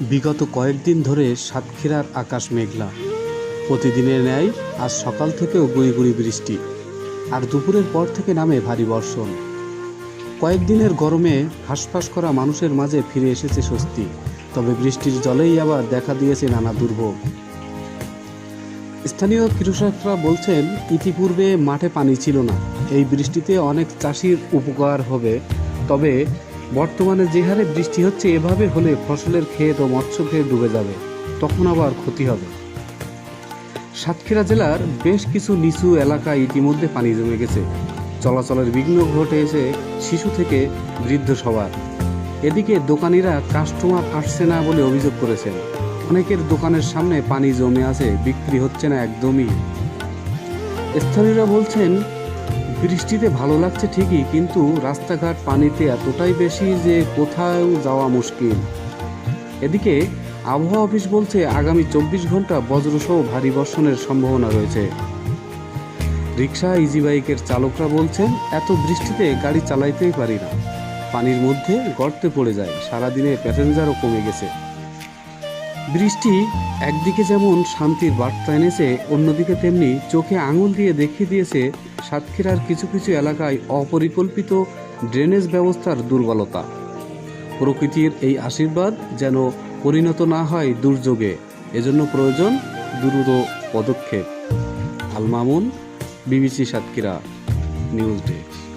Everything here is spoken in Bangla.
বিগত কয়েকদিন ধরে সাতক্ষীরার আকাশ মেঘলা। প্রতিদিনের ন্যায় আজ সকাল থেকেও গুঁড়ি গুঁড়ি বৃষ্টি, আর দুপুরের পর থেকে নামে ভারী বর্ষণ। কয়েকদিনের গরমে হাঁসফাঁস করা মানুষের মাঝে ফিরে এসেছে স্বস্তি, তবে বৃষ্টির জলেই আবার দেখা দিয়েছে নানা দুর্ভোগ। স্থানীয় কৃষকরা বলছেন, ইতিপূর্বে মাঠে পানি ছিল না। এই বৃষ্টিতে অনেক চাষির উপকার হবে, তবে বর্তমানে যে হারে বৃষ্টি হচ্ছে, এভাবে হলে ফসলের ক্ষেত ও মৎস্য ক্ষেত ডুবে যাবে। তখন আবার ক্ষতি হবে। সাতক্ষীরা জেলার বেশ কিছু নিচু এলাকায় ইতিমধ্যে পানি জমে গেছে। চলাচলের বিঘ্ন ঘটেছে শিশু থেকে বৃদ্ধ সবার। এদিকে দোকানিরা কাস্টমার আসছে না বলে অভিযোগ করেছেন। অনেকের দোকানের সামনে পানি জমে আছে, বিক্রি হচ্ছে না একদমই। স্থানীয়রা বলছেন বৃষ্টিতে ভালো লাগছে ঠিকই, কিন্তু রাস্তাঘাট পানিতে এতটাই বেশি যে কোথাও যাওয়া মুশকিল। এদিকে আবহাওয়া অফিস বলছে আগামী চব্বিশ ঘণ্টা বজ্রসহ ভারী বর্ষণের সম্ভাবনা রয়েছে। রিক্সা ইজি বাইকের চালকরা বলছেন, এত বৃষ্টিতে গাড়ি চালাইতেই পারি না। পানির মধ্যে গর্তে পড়ে যায়, সারাদিনে প্যাসেঞ্জারও কমে গেছে। বৃষ্টি একদিকে যেমন শান্তির বার্তা এনেছে, অন্যদিকে তেমনি চোখে আঙুল দিয়ে দেখিয়ে দিয়েছে সাতক্ষীরার কিছু কিছু এলাকায় অপরিকল্পিত ড্রেনেজ ব্যবস্থার দুর্বলতা। প্রকৃতির এই আশীর্বাদ যেন পরিণত না হয় দুর্যোগে, এজন্য প্রয়োজন দ্রুত পদক্ষেপ। Al Mamun BBC Satkhira, news desk.